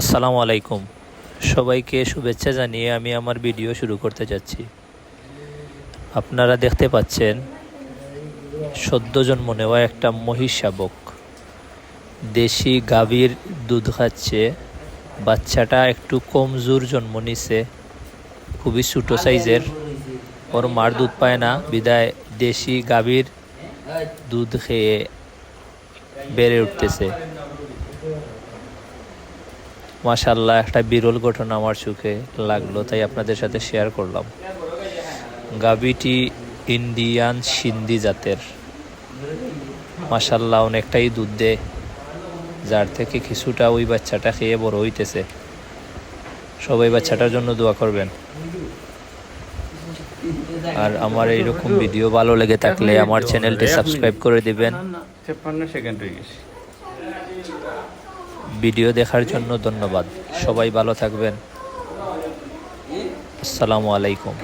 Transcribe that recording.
আসসালামু আলাইকুম। সবাইকে শুভেচ্ছা জানিয়ে আমি আমার ভিডিও শুরু করতে যাচ্ছি। আপনারা দেখতে পাচ্ছেন, সদ্য জন্ম নেওয়া একটা মহিষ শাবক। দেশি গাভীর দুধ খাচ্ছে। বাচ্চাটা একটু কমজোর জন্ম নিছে। খুবই ছোটো সাইজের। ওর মার দুধ পায় না। বিদায় দেশি গাভীর দুধ খেয়ে বেড়ে উঠতেছে। মাশাল্লাহ একটা বিরল ঘটনা আমার চোখে লাগল, তাই আপনাদের সাথে শেয়ার করলাম। গাবিটি ইন্ডিয়ান সিন্ধি জাতের। মাশাল্লাহ অনেকটাই দুধ দেয় যার থেকে কিছুটা ওই বাচ্চাটা খেয়ে বড় হইতেছে। সবাই বাচ্চাটার জন্য দোয়া করবেন। আর আমার এইরকম ভিডিও ভালো লেগে থাকলে আমার চ্যানেলটি সাবস্ক্রাইব করে দিবেন। সেকেন্ড হয়ে গেছে। ভিডিও দেখার জন্য ধন্যবাদ। সবাই ভালো থাকবেন। আসসালামু আলাইকুম।